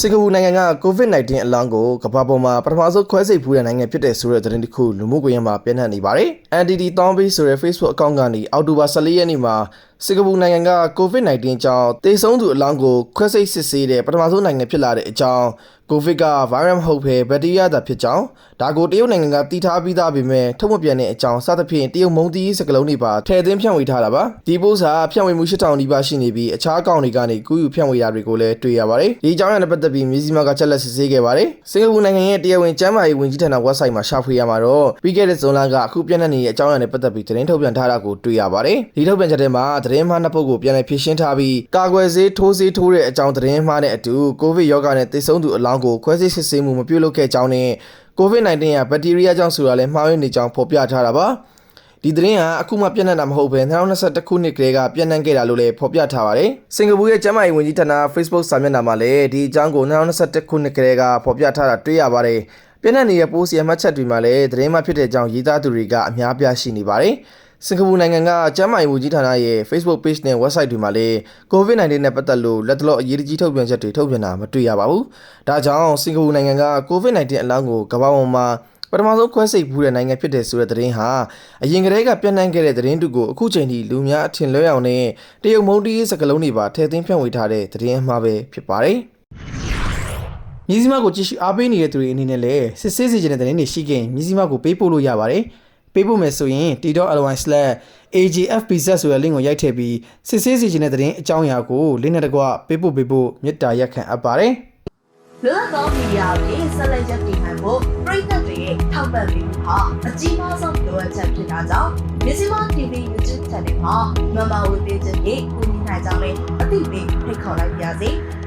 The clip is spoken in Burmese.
စင်ကာပူနိုင်ငံက COVID-19 အလောင်းကိုကမ္ဘာပေါ်မှာပထမဆုံးခွဲစိတ်ဖူးတဲ့နိုင်ငံဖြစ်တဲ့ဆိုတဲ့သတင်းတစ်ခုလူမှုကွန်ရက်မှာပြန့်နှံ့နေပါတယ်။ NTD တောင်းပေးဆိုတဲ့ Facebook အကောင့်ကနေအောက်တိုဘာ14ရက်နေ့မှာစင်ကာပူနိုင်ငံက COVID-19 ကြောင့်တေဆုံးသူအလောင်းကိုခွဲစိတ်စစ်ဆေးတဲ့ပထမဆုံးနိုင်ငံဖြစ်လာတဲ့အကြောင်းကိုဗစ်ကဗိုင်းရပ်မဟုတ်ဘဲဘက်တီးရီးယားသာဖြစ်ကြောင်းဒါကိုတရုတ်နိုင်ငံကတီးထားပြီးသားပေမဲ့ထုတ်မပြန်တဲ့အကြောင်းစသဖြင့်တရုတ်မုံတီးစကလုံးတွေပါထည့်သွင်းဖြန့်ဝေထားတာပါဒီပို့စာဖြန့်ဝေမှု8000နီးပါးရှိနေပြီးအခြားအကောင့်တွေကနေကူးယူဖြန့်ဝေတာတွေကိုလည်းတွေ့ရပါတယ်ဒီအကြောင်းအရာနဲ့ပတ်သက်ပြီးမြစည်းမကချက်လက်စစ်ဆေးခဲ့ပါတယ်စင်ကာပူနိုင်ငံရဲ့တရားဝင်ကျန်းမာရေးဝန်ကြီးဌာန website မှာရှာဖွေရမှာတော့ပြီးခဲ့တဲ့ဇွန်လကအခုပြန့်နှံ့နေတဲ့အကြောင်းအရာနဲ့ပတ်သက်ပြီးသတင်းထုတ်ပြန်ထားတာကိုတွေ့ရပါတယ်ဒီထုတ်ပြန်ချက်ထဲမှာသတင်းမှားနှစ်ပုဒ်ကိုပြန်လည်ဖြည့်ရှင်းထားပြီးကာကွယ်ဆေးထိုးဆေးထိုးတဲ့အကြောင်းသတင်းမှားနဲ့အတူကိုဗစ်ရောဂါနဲ့သေဆုံးသူအလောင်းကိုခွဲစိတ်စစ်ဆေးမှုမပြုလုပ်ခဲ့ကြောင်းနဲ့ COVID-19 ကဘက်တီးရီးယားကြောင့်ဆိုတာလည်းမှားယွင်းနေကြောင်းဖော်ပြထားတာပါဒီသတင်းဟာအခုမှပြန့်နှံ့တာမဟုတ်ဘဲ2021ခုနှစ်ကလေးကပြန့်နှံ့ခဲ့တာလို့လည်းဖော်ပြထားပါတယ်စင်ကာပူရဲ့ကျန်းမာရေးဝန်ကြီးဌာန Facebook စာမျက်နှာမှာလည်းဒီအကြောင်းကို2021ခုနှစ်ကလေးကဖော်ပြထားတာတွေ့ရပါတယ်ပြန့်နှံ့နေတဲ့ပိုးစီအမှတ်ချက်တွေမှာလည်းသတင်းမှဖြစ်တဲ့အကြောင်းရေးသားသူတွေကအများပြားရှိနေပါတယ် စင်ကာပူနိုင်ငံကကျန်းမာရေးဝန်ကြီးဌာနရဲ့ Facebook page နဲ့ website တွေမှာလည်း COVID-19 နဲ့ပတ်သက်လို့လက်တလောအရေးကြီးထုတ်ပြန်ချက်တွေထုတ်ပြန်တာမတွေ့ရပါဘူး။ဒါကြောင့်စင်ကာပူနိုင်ငံက COVID-19 အလောင်းကိုကမ္ဘာပေါ်မှာပထမဆုံးခွဲစိတ်ဖူးတဲ့နိုင်ငံဖြစ်တဲ့ဆိုတဲ့သတင်းဟာအရင်ကတည်းကပြန့်နှံ့ခဲ့တဲ့သတင်းတူကိုအခုချိန်ထိလူများအထင်လွဲအောင်နဲ့တရုတ်မုံတီးစကလုံးတွေပါထည့်သွင်းဖြန့်ဝေထားတဲ့သတင်းအမှားပဲဖြစ်ပါတယ်။မြစည်းမကိုကြည့်ရှုအားပေးနေတဲ့သူတွေအနေနဲ့လည်းစစ်ဆေးစီခြင်းတဲ့သတင်းတွေရှိခဲ့ရင်မြစည်းမကိုပေးပို့လို့ရပါတယ်။ ပေးပို့မယ်ဆိုရင် t.ly/agfpz ဆိုတဲ့ link ကိုရိုက်ထည့်ပြီးစစ်ဆေးစီခြင်းတဲ့သတင်းအကြောင်းအရာကို link နဲ့တကွပေးပို့ပေးဖို့မေတ္တာရက်ခံအပ်ပါတယ်။လွတ်လပ်သောမီဒီယာတွေဆက်လက်ရပ်တည်နိုင်ဖို့ပြည်သက်တွေရဲ့ထောက်ပံ့ပေးမှုဟာအကြီးမားဆုံးလိုအပ်ချက်ဖြစ်တာကြောင့်မြစီမ TV YouTube Channel မှာ Member ဝင်ပေးခြင်းဖြင့်ကူညီနိုင်ကြမယ်အသိပေးဖိတ်ခေါ်လိုက်ပါရစေ။